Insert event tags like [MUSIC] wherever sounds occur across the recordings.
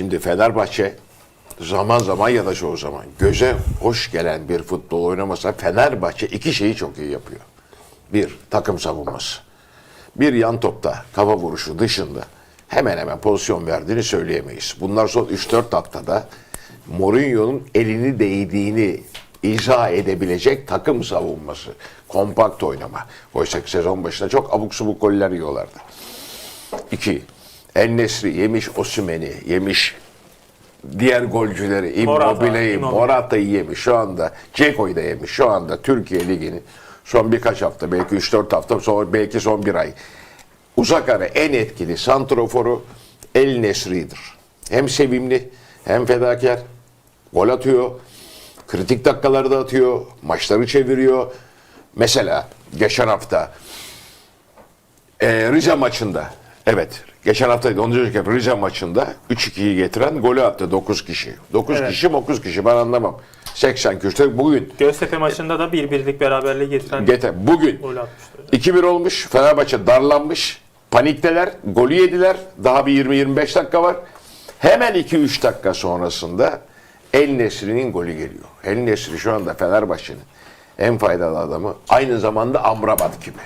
Şimdi Fenerbahçe zaman zaman ya da çoğu zaman göze hoş gelen bir futbol oynamasa Fenerbahçe iki şeyi çok iyi yapıyor. Bir, takım savunması. Bir yan topta kafa vuruşu dışında hemen hemen pozisyon verdiğini söyleyemeyiz. Bunlar son 3-4 haftada Mourinho'nun elini değdiğini izah edebilecek takım savunması. Kompakt oynama. Oysa ki sezon başında çok abuk subuk goller yiyorlardı. İki, El Nesri yemiş Osimhen'i, yemiş diğer golcüleri, Immobile'yi, Immobile. Morata'yı yemiş şu anda. Ceko'yu da yemiş şu anda Türkiye Ligi'nin son birkaç hafta, belki 3-4 hafta, sonra belki son bir ay. Uzak ara en etkili santroforu El Nesri'dir. Hem sevimli, hem fedakar, gol atıyor, kritik dakikalarda atıyor, maçları çeviriyor. Mesela geçen hafta ee, Rize maçında evet geçen hafta değil, ondan önceki Rize maçında 3-2'yi getiren golü attı 9 kişi. 9 Evet. kişi 9 kişi ben anlamam. 80 küsur bugün Göztepe maçında da bir birlik beraberliği getiren getir bugün gol atmıştı. 2-1 olmuş. Fenerbahçe darlanmış. Panikteler. Golü yediler. Daha bir 20-25 dakika var. Hemen 2-3 dakika sonrasında El Nesri'nin golü geliyor. El Nesri şu anda Fenerbahçe'nin en faydalı adamı. Aynı zamanda Amrabat gibi.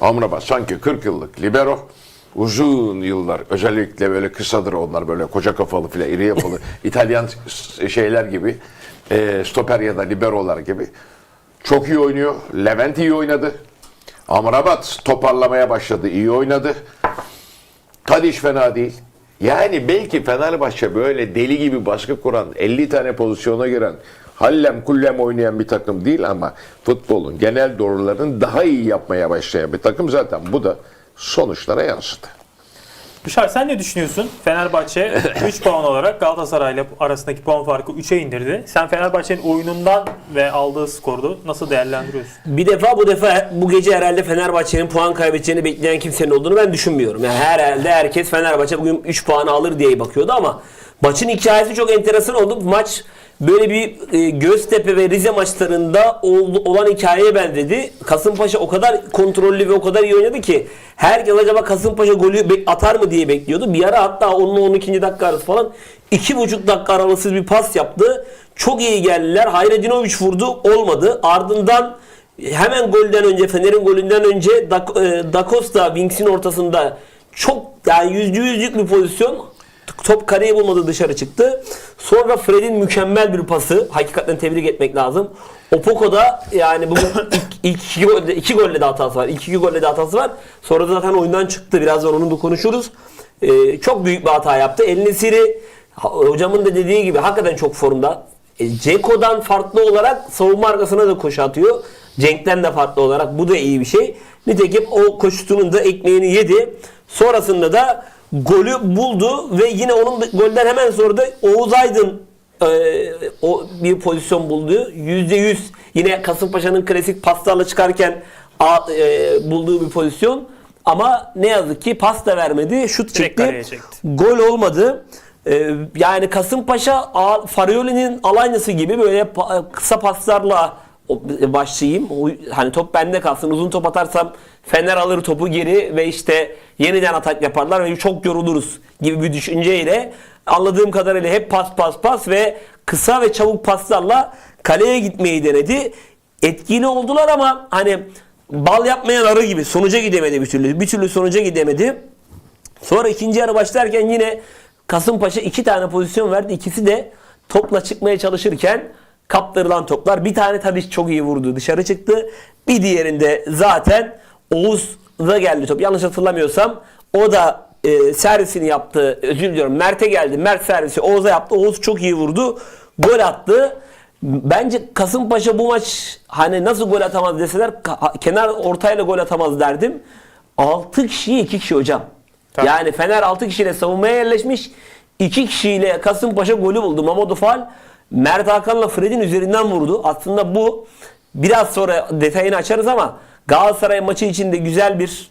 Amrabat sanki 40 yıllık libero. Uzun yıllar özellikle böyle kısadır onlar böyle koca kafalı filan iri yapılı [LAUGHS] İtalyan şeyler gibi e, stoper ya da liberolar gibi çok iyi oynuyor. Levent iyi oynadı. Amrabat toparlamaya başladı. iyi oynadı. Tadiş fena değil. Yani belki Fenerbahçe böyle deli gibi baskı kuran, 50 tane pozisyona giren, hallem kullem oynayan bir takım değil ama futbolun genel doğrularını daha iyi yapmaya başlayan bir takım zaten bu da sonuçlara yansıdı. Büşar sen ne düşünüyorsun? Fenerbahçe [LAUGHS] 3 puan olarak Galatasaray ile arasındaki puan farkı 3'e indirdi. Sen Fenerbahçe'nin oyunundan ve aldığı skoru nasıl değerlendiriyorsun? Bir defa bu defa bu gece herhalde Fenerbahçe'nin puan kaybedeceğini bekleyen kimsenin olduğunu ben düşünmüyorum. Yani herhalde herkes Fenerbahçe bugün 3 puanı alır diye bakıyordu ama maçın hikayesi çok enteresan oldu. Maç böyle bir e, Göztepe ve Rize maçlarında ol- olan hikayeye benzedi. Kasımpaşa o kadar kontrollü ve o kadar iyi oynadı ki herkes acaba Kasımpaşa golü atar mı diye bekliyordu. Bir ara hatta 10'un 12. dakika arası falan 2,5 dakika aralığısız bir pas yaptı. Çok iyi geldiler. Hayredinovic vurdu. Olmadı. Ardından hemen golden önce Fener'in golünden önce Da, e, Da Winks'in ortasında çok yani yüzde yüzlük bir pozisyon top kareyi bulmadı dışarı çıktı. Sonra Fred'in mükemmel bir pası. Hakikaten tebrik etmek lazım. Opoko'da yani bugün [COUGHS] ilk, ilk iki, golde, iki golle de hatası var. İlk iki golle de hatası var. Sonra da zaten oyundan çıktı. Birazdan onu da konuşuruz. Ee, çok büyük bir hata yaptı. El Nesiri hocamın da dediği gibi hakikaten çok formda. E, Ceko'dan farklı olarak savunma arkasına da koşu atıyor. Cenk'ten de farklı olarak bu da iyi bir şey. Nitekim o koşusunun da ekmeğini yedi. Sonrasında da golü buldu ve yine onun golden hemen sonra da Oğuz Aydın e, o bir pozisyon buldu. Yüzde yüz yine Kasımpaşa'nın klasik paslarla çıkarken a- e, bulduğu bir pozisyon. Ama ne yazık ki pas da vermedi. Şut çekti. Gol olmadı. Ee, yani Kasımpaşa Farioli'nin Alanya'sı gibi böyle pa- kısa paslarla başlayayım. O- hani top bende kalsın. Uzun top atarsam Fener alır topu geri ve işte yeniden atak yaparlar ve çok yoruluruz gibi bir düşünceyle anladığım kadarıyla hep pas pas pas ve kısa ve çabuk paslarla kaleye gitmeyi denedi. Etkili oldular ama hani bal yapmayan arı gibi sonuca gidemedi bir türlü. Bir türlü sonuca gidemedi. Sonra ikinci yarı başlarken yine Kasımpaşa iki tane pozisyon verdi. İkisi de topla çıkmaya çalışırken kaptırılan toplar. Bir tane tabii çok iyi vurdu dışarı çıktı. Bir diğerinde zaten Oğuz'a geldi top. Yanlış hatırlamıyorsam o da e, servisini yaptı. Özür diliyorum. Mert'e geldi. Mert servisi Oğuz'a yaptı. Oğuz çok iyi vurdu. Gol attı. Bence Kasımpaşa bu maç hani nasıl gol atamaz deseler kenar ortayla gol atamaz derdim. 6 kişiye 2 kişi hocam. Tabii. Yani Fener 6 kişiyle savunmaya yerleşmiş. 2 kişiyle Kasımpaşa golü buldu. Mamadou Fall Mert Hakan'la Fred'in üzerinden vurdu. Aslında bu biraz sonra detayını açarız ama Galatasaray maçı içinde güzel bir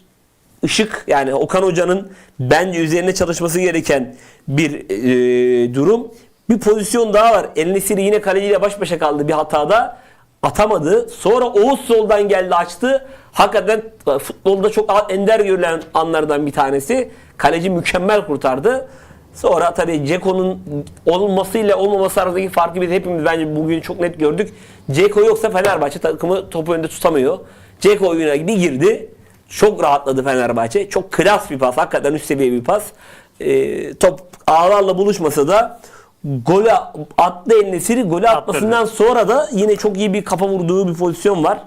ışık yani Okan Hoca'nın bence üzerine çalışması gereken bir e, durum. Bir pozisyon daha var. El Nesiri yine kaleciyle baş başa kaldı bir hatada. Atamadı. Sonra Oğuz soldan geldi açtı. Hakikaten e, futbolda çok ender görülen anlardan bir tanesi. Kaleci mükemmel kurtardı. Sonra tabii Ceko'nun olmasıyla olmaması arasındaki farkı biz hepimiz bence bugün çok net gördük. Ceko yoksa Fenerbahçe takımı topu önünde tutamıyor. Ceko oyuna bir girdi. Çok rahatladı Fenerbahçe. Çok klas bir pas. Hakikaten üst seviye bir pas. Ee, top ağlarla buluşmasa da golü attı Enesiri. Golü atmasından sonra da yine çok iyi bir kafa vurduğu bir pozisyon var.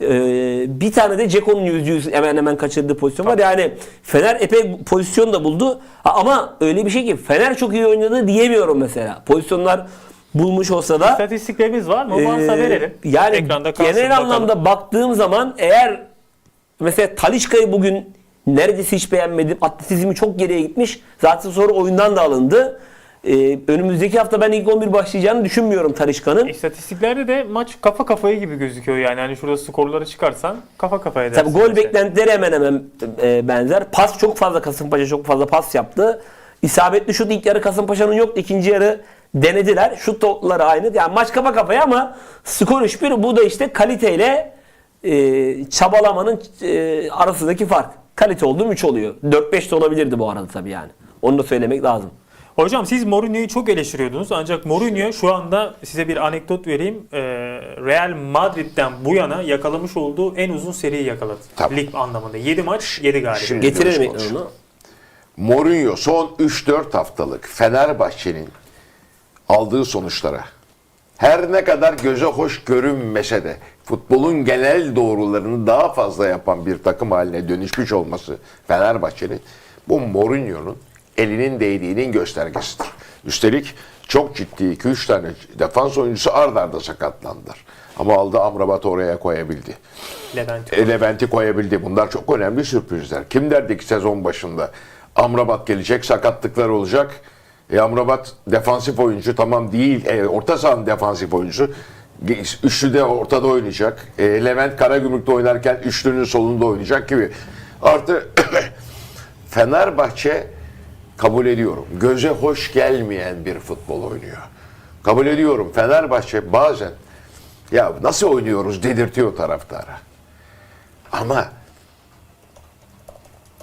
Ee, bir tane de Ceko'nun yüzde yüz hemen hemen kaçırdığı pozisyon var. Yani Fener epey pozisyon da buldu. Ha, Ama öyle bir şey ki Fener çok iyi oynadı diyemiyorum mesela. Pozisyonlar bulmuş olsa da İstatistiklerimiz var mı? Varsa ee, verelim. Yani Ekranda kalsın, genel bakalım. anlamda baktığım zaman eğer mesela Talişka'yı bugün neredeyse hiç beğenmedim. Atletizmi çok geriye gitmiş. Zaten sonra oyundan da alındı. Ee, önümüzdeki hafta ben ilk 11 başlayacağını düşünmüyorum Talişka'nın. İstatistiklerde de maç kafa kafaya gibi gözüküyor yani. Hani şurada skorları çıkarsan kafa kafaya dersin. Tabii gol mesela. beklentileri hemen hemen e, benzer. Pas çok fazla Kasımpaşa çok fazla pas yaptı. İsabetli şut ilk yarı Kasımpaşa'nın yoktu. ikinci yarı denediler. Şut topları aynı. Yani maç kafa kafaya ama skor 3-1. Bu da işte kaliteyle e, çabalamanın e, arasındaki fark. Kalite oldu 3 oluyor. 4-5 de olabilirdi bu arada tabii yani. Onu da söylemek lazım. Hocam siz Mourinho'yu çok eleştiriyordunuz ancak Mourinho şu anda size bir anekdot vereyim. Ee, Real Madrid'den bu yana yakalamış olduğu en uzun seriyi yakaladı. Tabii. Lig anlamında. 7 maç 7 galibiyet. Şimdi- Getirelim Biliyoruz ekranı. Mourinho son 3-4 haftalık Fenerbahçe'nin aldığı sonuçlara her ne kadar göze hoş görünmese de futbolun genel doğrularını daha fazla yapan bir takım haline dönüşmüş olması Fenerbahçe'nin bu Mourinho'nun elinin değdiğinin göstergesidir. Üstelik çok ciddi 2-3 tane defans oyuncusu ard arda sakatlandılar. Ama aldı Amrabat oraya koyabildi. Levent. E, Levent'i koyabildi. Bunlar çok önemli sürprizler. Kim derdi ki sezon başında Amrabat gelecek, sakatlıklar olacak. E, Amrabat defansif oyuncu tamam değil. E, orta sahanın defansif oyuncusu. Üçlü de ortada oynayacak. E, Levent Karagümrük'te oynarken üçlünün solunda oynayacak gibi. Artı [COUGHS] Fenerbahçe kabul ediyorum. Göze hoş gelmeyen bir futbol oynuyor. Kabul ediyorum. Fenerbahçe bazen ya nasıl oynuyoruz dedirtiyor taraftara. Ama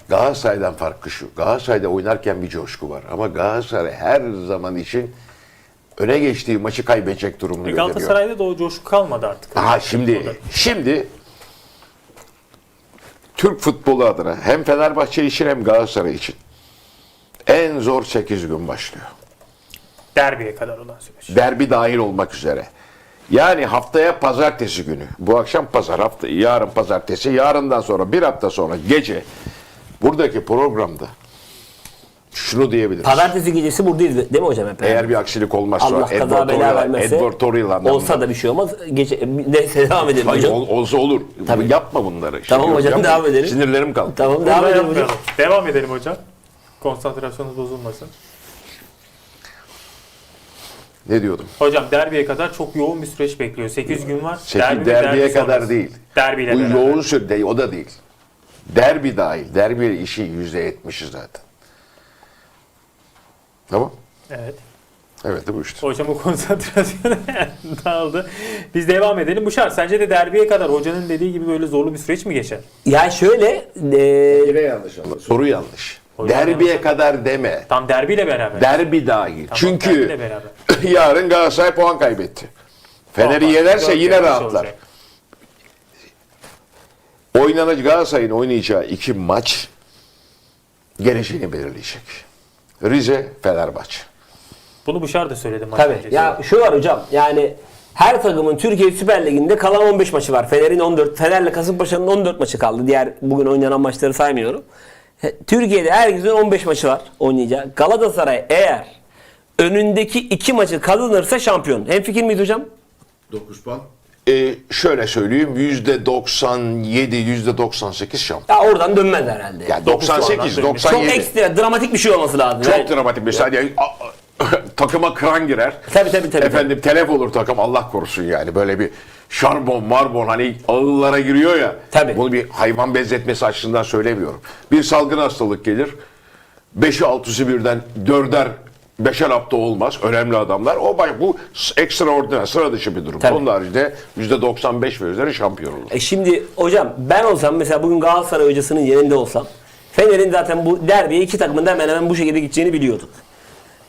Galatasaray'dan farkı şu. Galatasaray'da oynarken bir coşku var. Ama Galatasaray her zaman için öne geçtiği maçı kaybedecek durumunu E, görüyor. Galatasaray'da da o coşku kalmadı artık. Aha şimdi şimdi Türk futbolu adına hem Fenerbahçe için hem Galatasaray için en zor 8 gün başlıyor. Derbiye kadar olan süreç. Derbi dahil olmak üzere. Yani haftaya pazartesi günü. Bu akşam pazar hafta, yarın pazartesi, yarından sonra bir hafta sonra gece buradaki programda şunu diyebiliriz. Pazartesi gecesi buradayız değil mi hocam hep? Eğer bir aksilik olmazsa Allah kaza Edward bela Torreira, vermese Edward Torreira anlamında. olsa da bir şey olmaz. Gece neyse devam edelim Hayır, hocam. ol- olsa olur. Tabii. Yapma bunları. Tamam Şimdi hocam, yapma. devam edelim. Sinirlerim kaldı. Tamam devam edelim hocam. Devam edelim hocam. Konsantrasyonunuz bozulmasın. Ne diyordum? Hocam derbiye kadar çok yoğun bir süreç bekliyor. 8 gün var. Sekiz, Derbi derbiye derbi kadar sonrası. değil. Derbiyle Bu beraber. yoğun süre o da değil. Derbi dahil. Derbi işi yüzde yetmişi zaten. Tamam. Evet. Evet bu işte. Hocam o [LAUGHS] konsantrasyonu dağıldı. Biz devam edelim. Bu şart sence de derbiye kadar hocanın dediği gibi böyle zorlu bir süreç mi geçer? Ya şöyle e, Yine yanlış anladın. Soru yanlış. Derbiye kadar deme. Tam derbiyle beraber. Derbi dahil. Tamam, Çünkü derbiyle beraber. [LAUGHS] yarın Galatasaray puan kaybetti. Fener'i Puan yenerse yine rahatlar. olacak. Oynanacak Galatasaray'ın oynayacağı iki maç geleceğini belirleyecek. Rize, Fenerbahçe. Bunu Buşar da söyledi maç tabii. öncesi. Ya şu var hocam. Yani her takımın Türkiye Süper Ligi'nde kalan 15 maçı var. Fener'in 14, Fener'le Kasımpaşa'nın 14 maçı kaldı. Diğer bugün oynanan maçları saymıyorum. Türkiye'de herkesin 15 maçı var oynayacağı. Galatasaray eğer önündeki iki maçı kazanırsa şampiyon. Hem fikir miyiz hocam? 9 puan. Ee, şöyle söyleyeyim yüzde 97, yüzde 98 şampiyon. Ya oradan dönmez herhalde. Dokuz 98, puandan dönüyor. 97. Çok ekstra dramatik bir şey olması lazım. Çok Yani- dramatik bir şey. Yani, a- a- [LAUGHS] takıma kıran girer. Tabii, tabii, tabii. Efendim telef olur takım Allah korusun yani. Böyle bir şarbon marbon hani ağıllara giriyor ya. Tabii. Bunu bir hayvan benzetmesi açısından söylemiyorum. Bir salgın hastalık gelir. Beşi altısı birden dörder beşer hafta olmaz. Önemli adamlar. O bu ekstraordiner, sıra dışı bir durum. Tabii. Onun haricinde yüzde 95 ve üzeri şampiyon olur. E şimdi hocam ben olsam mesela bugün Galatasaray hocasının yerinde olsam Fener'in zaten bu derbiye iki takımın da hemen hemen bu şekilde gideceğini biliyorduk.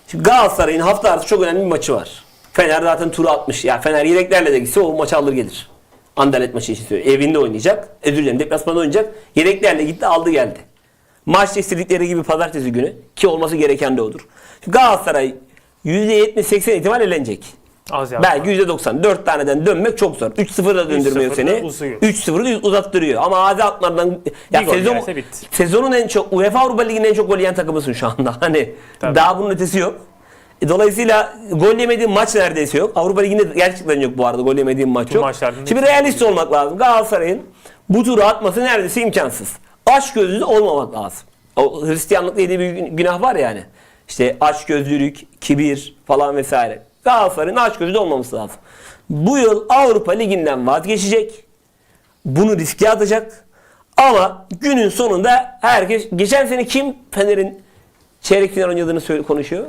Şimdi Galatasaray'ın hafta arası çok önemli bir maçı var. Fener zaten turu atmış. Ya Fener yedeklerle de gitse o maçı alır gelir. Anderlet maçı için söylüyorum. Evinde oynayacak. Özür dilerim deplasmanda oynayacak. Yedeklerle gitti aldı geldi. Maçta istedikleri gibi pazartesi günü ki olması gereken de odur. Şimdi Galatasaray %70-80 ihtimal elenecek. Az ya. Belki %90. 4 taneden dönmek çok zor. 3-0'da döndürmüyor 3-0'da seni. uzuyor. 3-0'da uzattırıyor. Ama Adi Atlar'dan ya Bir sezon, sezonun en çok UEFA Avrupa Ligi'nin en çok gol yiyen takımısın şu anda. [LAUGHS] Hani Tabii. daha bunun ötesi yok. E, Dolayısıyla gol yemediğin maç neredeyse yok. Avrupa Ligi'nde gerçekten yok bu arada gol yemediğin maç Bu yok. maçların Şimdi realist olmak lazım. Galatasaray'ın bu turu atması neredeyse imkansız. Aç gözlü olmamak lazım. O Hristiyanlık dediği bir gün- günah var yani. İşte aç gözlülük, kibir falan vesaire. Galatasaray'ın aç gözlü olmaması lazım. Bu yıl Avrupa Ligi'nden vazgeçecek. Bunu riske atacak. Ama günün sonunda herkes geçen sene kim Fener'in çeyrek final oynadığını söyle, konuşuyor?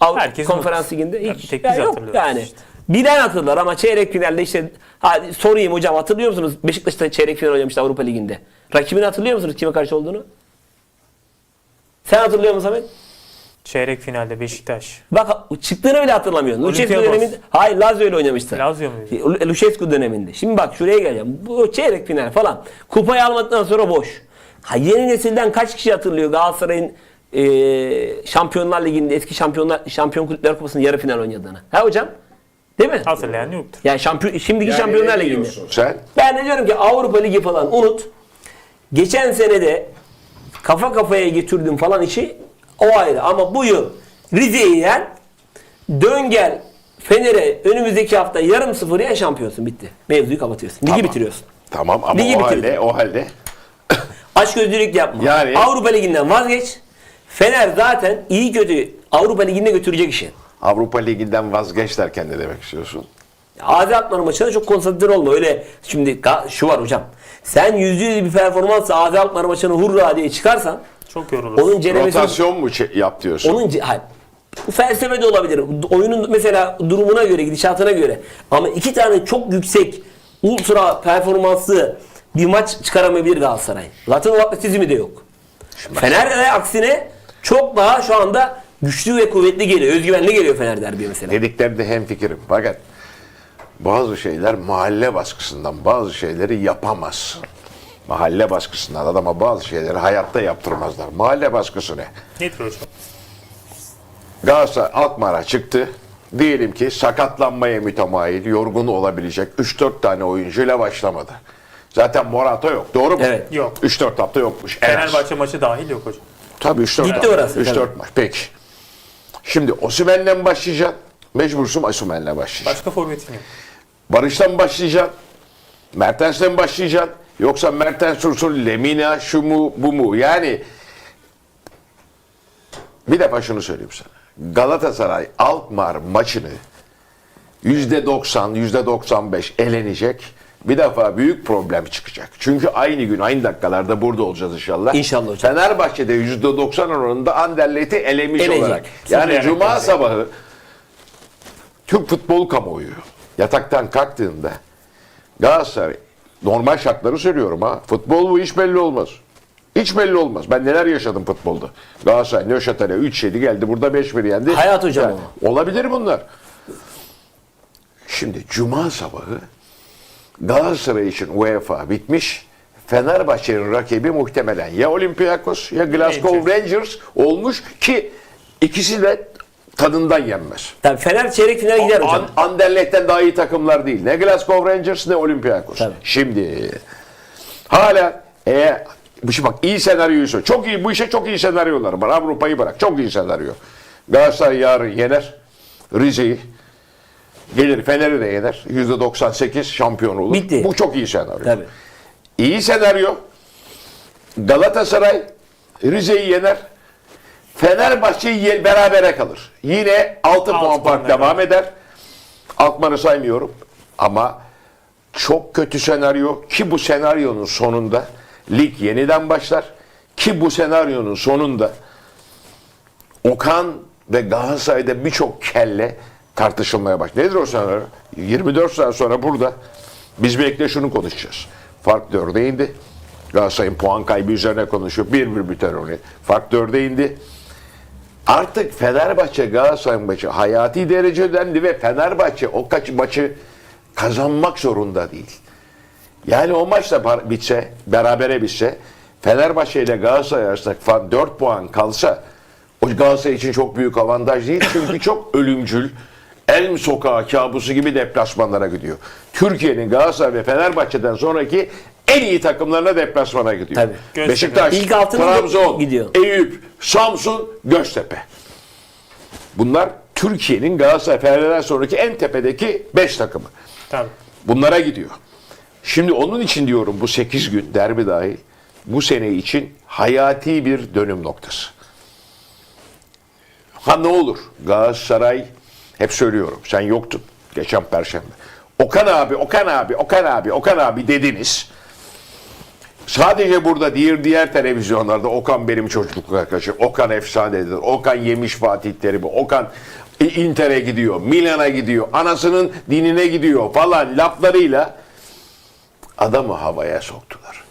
Avrupa Herkes Konferans. Ligi'nde hiç bir tek ya biz yok yani. işte. Bilen hatırlar ama çeyrek finalde işte hadi sorayım hocam hatırlıyor musunuz? Beşiktaş'ta çeyrek final oynamıştı Avrupa Ligi'nde. Rakibini hatırlıyor musunuz kime karşı olduğunu? Sen hatırlıyor musun Samet? Çeyrek finalde Beşiktaş. Bak çıktığını bile hatırlamıyorsun. Lucescu döneminde hayır Lazio ile oynamıştı. Lazio muydu? Lucescu döneminde. Şimdi bak şuraya geleceğim. Bu çeyrek final falan. Kupayı almadıktan sonra boş. Ha, yeni nesilden kaç kişi hatırlıyor Galatasaray'ın e, Şampiyonlar Ligi'nde eski Şampiyonlar Şampiyon Kulüpler Kupası'nın yarı final oynadığını. Ha hocam? Değil mi? Hatırlayan yoktur. Yani şampiyon, şimdiki Yani Şampiyonlar Ligi'nde. Sen Ben de diyorum ki Avrupa Ligi falan unut. Geçen sene de kafa kafaya getirdim falan işi o ayrı. Ama bu yıl Rize'yi yen dön gel Fener'e önümüzdeki hafta yarım sıfır yen şampiyonsun bitti. Mevzuyu kapatıyorsun. Ligi Tamam. bitiriyorsun. tamam ama Ligi o bitirdi. halde o halde Aç gözlülük yapma. Yani- Avrupa Ligi'nden vazgeç. Fener zaten iyi kötü Avrupa Ligi'nde götürecek işi. Avrupa Ligi'nden vazgeç derken ne demek istiyorsun? Adi Atman maçına çok konsantre olma. Öyle şimdi şu var hocam. Sen yüzde yüz bir performansla Adi Atman maçını hurra diye çıkarsan Çok yorulursun. onun ceremesi Rotasyon mu çe- yap diyorsun? onun ce- hayır. Bu felsefe de olabilir. Oyunun mesela durumuna göre, gidişatına göre. Ama iki tane çok yüksek, ultra performanslı bir maç çıkaramayabilir Galatasaray. Zaten o atletizmi de yok. Fener de aksine çok daha şu anda güçlü ve kuvvetli geliyor. Özgüvenli geliyor Fener derbi mesela. Dediklerinde hemfikirim. Fakat bazı şeyler mahalle baskısından bazı şeyleri yapamazsın. Mahalle baskısından adama bazı şeyleri hayatta yaptırmazlar. Mahalle baskısı ne? Nedir hocam? Galatasaray Alkmaar'a çıktı. Diyelim ki sakatlanmaya mütemayil, yorgun olabilecek 3-4 tane oyuncuyla başlamadı. Zaten Morata yok. Doğru mu? Evet. Yok. 3-4 hafta yokmuş. en az. Fenerbahçe maçı dahil yok hocam. Tabii 3-4 Gitti maç. orası, 3-4 tabii. maç. Peki. Şimdi Osimhen'le mi başlayacaksın? Mecbursun Osimhen'le başlayacaksın. Başka forvetin yok. Barış'tan mı başlayacaksın? Mertens'le mi başlayacaksın? Yoksa Mertens dursun, Lemina, şu mu, bu mu? Yani bir defa şunu söyleyeyim sana. Galatasaray Alkmaar maçını %90, %95 elenecek. Bir defa büyük problem çıkacak. Çünkü aynı gün, aynı dakikalarda burada olacağız inşallah. İnşallah hocam. Fenerbahçe'de %90 oranında Anderlet'i elemiş Eleyecek. olarak. Yani Sıfır Cuma yenek sabahı Türk futbol kamuoyu yataktan kalktığında Galatasaray normal şartları söylüyorum ha. Futbol bu hiç belli olmaz. Hiç belli olmaz. Ben neler yaşadım futbolda. Galatasaray Nöşatel'e 3-7 geldi. Burada 5-1 yendi. Hayat hocam Yani Olabilir bunlar. Şimdi Cuma sabahı Galatasaray için UEFA bitmiş. Fenerbahçe'nin rakibi muhtemelen ya Olympiakos ya Glasgow Rangers olmuş ki ikisi de tadından yenmez. Tabii Fener çeyrek finale gider hocam. An- Anderlet'ten daha iyi takımlar değil. Ne Glasgow Rangers ne Olympiakos. Tabii. Şimdi hala eğer bu şey bak iyi senaryoyu söyle. Çok iyi bu işe çok iyi senaryolar var. Avrupa'yı bırak. Çok iyi senaryo. Galatasaray yarın yener. Rize'yi gelir Fener'i de yener. %98 şampiyon olur. Bitti. Bu çok iyi senaryo. Tabii. İyi senaryo. Galatasaray Rize'yi yener. Fenerbahçe'yi berabere kalır. Yine 6 Altı puan fark devam eder. Altman'ı saymıyorum. Ama çok kötü senaryo ki bu senaryonun sonunda lig yeniden başlar. Ki bu senaryonun sonunda Okan ve Galatasaray'da birçok kelle tartışılmaya başlar. Nedir o senaryo? 24 saat sonra burada biz belki de şunu konuşacağız. Fark 4'e indi. Galatasaray'ın puan kaybı üzerine konuşuyor. 1-1 biter onu. Fark 4'e indi. Artık Fenerbahçe Galatasaray maçı hayati derece önemli ve Fenerbahçe o kaç maçı kazanmak zorunda değil. Yani o maç da par- bitse, berabere bitse Fenerbahçe ile Galatasaray arasında falan 4 puan kalsa o Galatasaray için çok büyük avantaj değil. Çünkü çok ölümcül, Elm sokağı kabusu gibi deplasmanlara gidiyor. Türkiye'nin Galatasaray ve Fenerbahçe'den sonraki en iyi takımlarına deplasmana gidiyor. Tabii. Göztepe. Beşiktaş, İlk Trabzon, gidiyor. Eyüp, Samsun, Göztepe. Bunlar Türkiye'nin Galatasaray Fener'den sonraki en tepedeki 5 takımı. Tabii. Bunlara gidiyor. Şimdi onun için diyorum bu 8 gün derbi dahil bu sene için hayati bir dönüm noktası. Ha ne olur Galatasaray hep söylüyorum sen yoktun geçen perşembe. Okan abi, Okan abi, Okan abi, Okan abi dediniz. Sadece burada diğer diğer televizyonlarda Okan benim çocukluk arkadaşım. Okan efsanedir. Okan yemiş Fatih Terim'i. Okan Inter'e gidiyor. Milan'a gidiyor. Anasının dinine gidiyor falan laflarıyla adamı havaya soktular.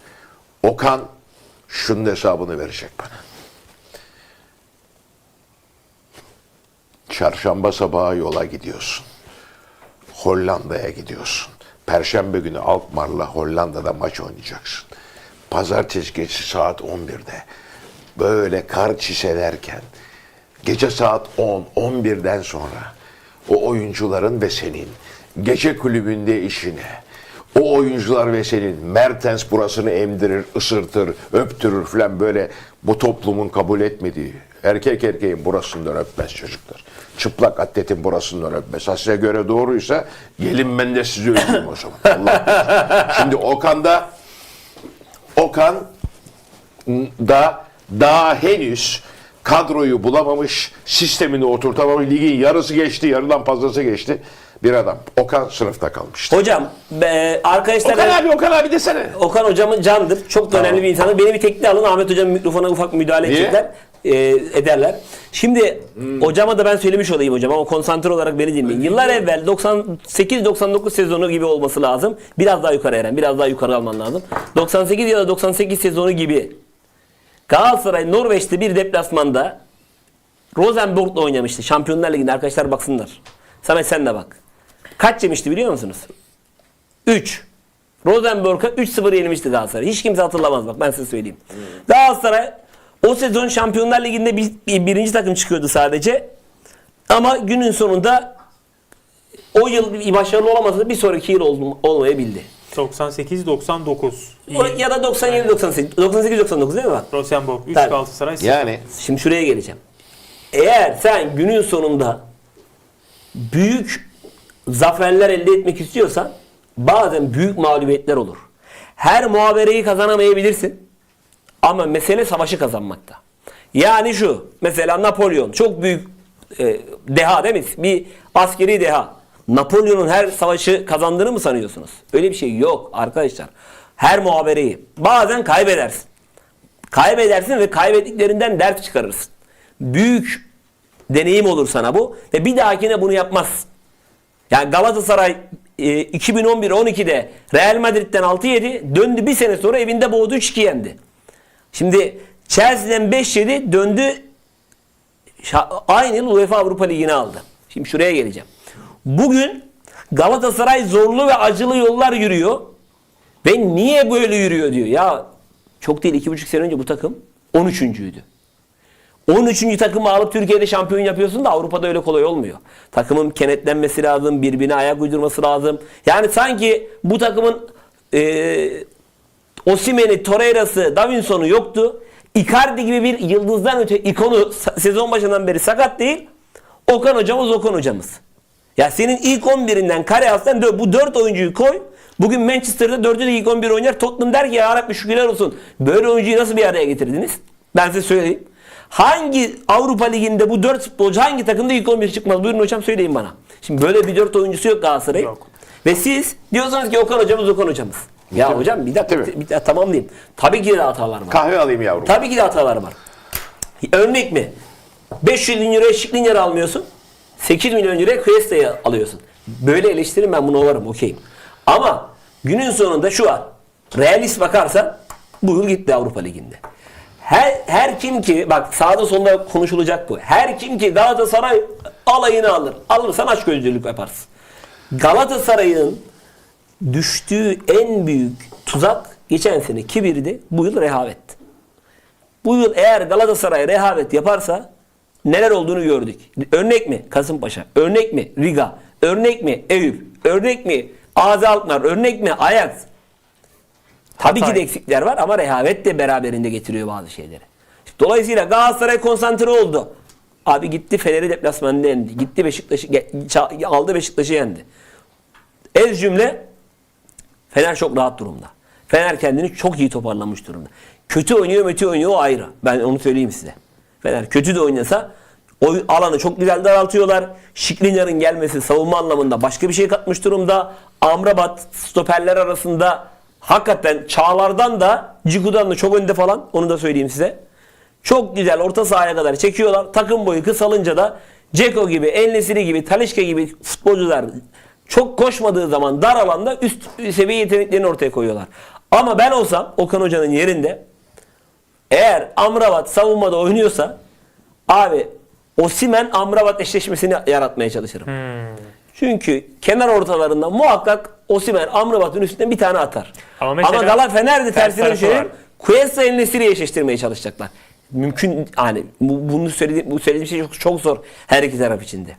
Okan şunun hesabını verecek bana. Çarşamba sabahı yola gidiyorsun. Hollanda'ya gidiyorsun. Perşembe günü Alkmaar'la Hollanda'da maç oynayacaksın. Pazartesi gecesi saat 11'de böyle kar çiselerken gece saat 10, 11'den sonra o oyuncuların ve senin gece kulübünde işine o oyuncular ve senin Mertens burasını emdirir, ısırtır, öptürür falan böyle bu toplumun kabul etmediği erkek erkeğin burasından öpmez çocuklar. Çıplak atletin burasından öpmez. Ha size göre doğruysa gelin ben de sizi öpeyim o zaman. Allah Şimdi Okan'da Okan da daha henüz kadroyu bulamamış, sistemini oturtamamış, ligin yarısı geçti, yarıdan fazlası geçti bir adam. Okan sınıfta kalmıştı. Hocam be, arkadaşlar Okan abi, Okan abi desene. Okan hocamın candır. Çok da Tamam. önemli bir insandır. Beni bir tekne alın. Ahmet hocamın mikrofona ufak müdahale Niye? edecekler. E, ederler. Şimdi hocama da ben söylemiş olayım hocam ama konsantre olarak beni dinleyin. Yıllar evvel 98-99 sezonu gibi olması lazım. Biraz daha yukarı Eren. Biraz daha yukarı alman lazım. 98 ya da 98 sezonu gibi Galatasaray Norveç'te bir deplasmanda Rosenborg'la oynamıştı. Şampiyonlar Ligi'nde arkadaşlar baksınlar. Samet sen de bak. Kaç yemişti biliyor musunuz? 3. Rosenborg'a 3-0 yenilmişti Galatasaray. Hiç kimse hatırlamaz bak ben size söyleyeyim. Galatasaray o sezon Şampiyonlar Ligi'nde bir, bir- birinci takım çıkıyordu sadece. Ama günün sonunda o yıl bir başarılı olamasa da bir sonraki yıl ol- olmayabildi. 98-99. O- Ya da 97-98. 98-99 değil mi bak? Rosenborg 3 Tabii. Galatasaray 0. Yani Şimdi şuraya geleceğim. Eğer sen günün sonunda büyük zaferler elde etmek istiyorsan bazen büyük mağlubiyetler olur. Her muhabereyi kazanamayabilirsin. Ama mesele savaşı kazanmakta. Yani şu, mesela Napolyon çok büyük e, deha değil mi? Bir askeri deha. Napolyon'un her savaşı kazandığını mı sanıyorsunuz? Öyle bir şey yok arkadaşlar. Her muhabereyi bazen kaybedersin. Kaybedersin ve kaybettiklerinden ders çıkarırsın. Büyük deneyim olur sana bu ve bir dahakine bunu yapmazsın. Yani Galatasaray e, 2011-12'de Real Madrid'den 6 yedi, döndü bir sene sonra evinde boğdu 3-2 yendi. Şimdi Chelsea'den 5 yedi, döndü şa- aynı yıl UEFA Avrupa Ligi'ni aldı. Şimdi şuraya geleceğim. Bugün Galatasaray zorlu ve acılı yollar yürüyor. Ve niye böyle yürüyor diyor. Ya çok değil 2,5 sene önce bu takım 13.'üydü. 13. takımı alıp Türkiye'de şampiyon yapıyorsun da Avrupa'da öyle kolay olmuyor. Takımın kenetlenmesi lazım, birbirine ayak uydurması lazım. Yani sanki bu takımın e, Osimhen'i, Torreira'sı, Davinson'u yoktu. Icardi gibi bir yıldızdan öte ikonu sezon başından beri sakat değil. Okan hocamız Okan hocamız. Ya senin ilk 11'inden kare alsan dö- bu 4 oyuncuyu koy. Bugün Manchester'da 4'ü de ilk 11 oynar. Tottenham der ki ya Rabbi şükürler olsun. Böyle oyuncuyu nasıl bir araya getirdiniz? Ben size söyleyeyim. Hangi Avrupa Ligi'nde bu 4 futbolcu hangi takımda ilk 11 çıkmaz? Buyurun hocam söyleyin bana. Şimdi böyle bir 4 oyuncusu yok Galatasaray'ın. Yok. Ve siz diyorsunuz ki Okan hocamız Okan hocamız. Ya hocam bir dakika, Tabii. bir dakika tamamlayayım. Tabii ki de hatalar var. kahve alayım yavrum. Tabii ki de hatalar var. Örnek mi? 500 bin liraya Şiklinger almıyorsun. 8 milyon liraya Cuesta'yı alıyorsun. Böyle eleştirin ben bunu varım okeyim. Ama günün sonunda şu var. Realist bakarsan bu yıl gitti Avrupa Ligi'nde. her, her kim ki bak sağda solda konuşulacak bu. Her kim ki Galatasaray alayını alır. Alırsan aç gözlülük yaparsın. Galatasaray'ın düştüğü en büyük tuzak geçen sene kibirdi. Bu yıl rehavet. Bu yıl eğer Galatasaray rehavet yaparsa neler olduğunu gördük. Örnek mi? Kasımpaşa. Örnek mi? Riga. Örnek mi? Eyüp. Örnek mi? Ağzı Alkmaar. Örnek mi? Ajax. Tabii ki de eksikler var ama rehavet de beraberinde getiriyor bazı şeyleri. Dolayısıyla Galatasaray konsantre oldu. Abi gitti Fener'i deplasmanda yendi. Gitti Beşiktaş'ı aldı Beşiktaş'ı yendi. Ez cümle Fener çok rahat durumda. Fener kendini çok iyi toparlamış durumda. Kötü oynuyor, kötü oynuyor o ayrı. Ben onu söyleyeyim size. Fener kötü de oynasa o alanı çok güzel daraltıyorlar. Şikrinyar'ın gelmesi savunma anlamında başka bir şey katmış durumda. Amrabat stoperler arasında hakikaten Çağlar'dan da Ciku'dan da çok önde falan. Onu da söyleyeyim size. Çok güzel orta sahaya kadar çekiyorlar. Takım boyu kısalınca da Ceko gibi, Ennesiri gibi, Talişka gibi futbolcular çok koşmadığı zaman dar alanda üst seviye yeteneklerini ortaya koyuyorlar. Ama ben olsam Okan Hoca'nın yerinde eğer Amrabat savunmada oynuyorsa abi Osimen Amrabat eşleşmesini yaratmaya çalışırım. Çünkü kenar ortalarında muhakkak Osimen Amrabat'ın üstüne bir tane atar. Ama Ama, mesela Gala Fener de ters tersine var. Cuesta Enesiri'yi eşleştirmeye çalışacaklar. Mümkün hani bu, bunu söylediğim, bu söylediğim şey çok, çok zor her iki taraf içinde.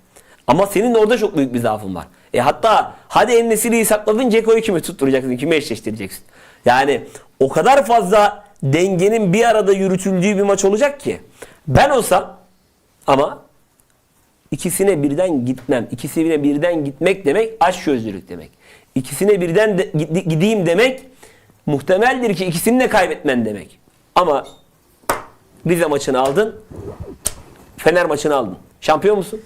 Ama senin orada çok büyük bir zaafın var. E hatta hadi Enesiri'yi sakladın Ceko'yu kimi tutturacaksın, kimi eşleştireceksin? Yani o kadar fazla dengenin bir arada yürütüldüğü bir maç olacak ki. Ben olsam ama ikisine birden gitmem. İkisine birden gitmek demek aç gözlülük demek. İkisine birden de, gid- gideyim demek muhtemeldir ki ikisini de kaybetmen demek. Ama Rize maçını aldın. Fener maçını aldın. Şampiyon musun?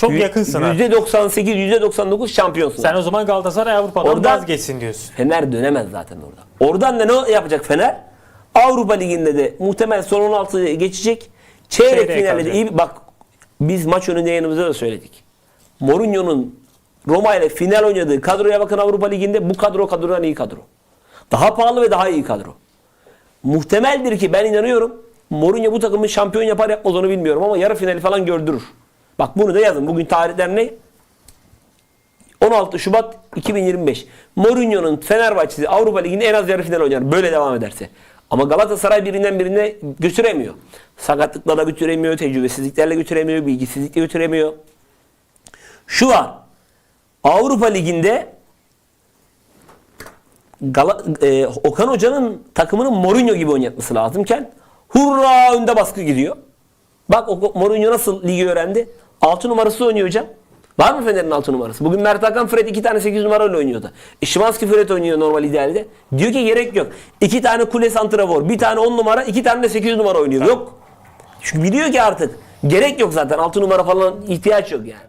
Çok yakınsın ha. %98, %99 şampiyonsun. Sen o zaman Galatasaray Avrupa'dan Oradan- vazgeçsin diyorsun. Fener dönemez zaten orada. Oradan da ne yapacak Fener? Avrupa Ligi'nde de muhtemel son 16'ya geçecek. Çeyrek Çeyreğe finalde de kalacak. iyi bir- bak biz maç önünde yayınımızda da söyledik. Mourinho'nun Roma ile final oynadığı kadroya bakın Avrupa Ligi'nde bu kadro kadrodan iyi kadro. Daha pahalı ve daha iyi kadro. Muhtemeldir ki ben inanıyorum Mourinho bu takımı şampiyon yapar yapmaz onu bilmiyorum ama yarı finali falan gördürür. Bak bunu da yazın. Bugün tarihler ne? 16 Şubat 2025. Mourinho'nun Fenerbahçe'si Avrupa Ligi'nde en az yarı final oynar. Böyle devam ederse. Ama Galatasaray birinden birine götüremiyor. Sakatlıklarla götüremiyor, tecrübesizliklerle götüremiyor, bilgisizlikle götüremiyor. Şu var. Avrupa Ligi'nde Gala, e, Okan Hoca'nın takımının Mourinho gibi oynatması lazımken hurra önde baskı gidiyor. Bak Mourinho nasıl ligi öğrendi? 6 numarası oynuyor hocam. Var mı Fener'in 6 numarası? Bugün Mert Hakan Fred 2 tane 8 numarayla oynuyordu. E Şimanski Fred oynuyor normal idealde. Diyor ki gerek yok. 2 tane kule santrafor, bir tane 10 numara, 2 tane de 8 numara oynuyor. Yok. Çünkü biliyor ki artık gerek yok zaten 6 numara falan ihtiyaç yok yani.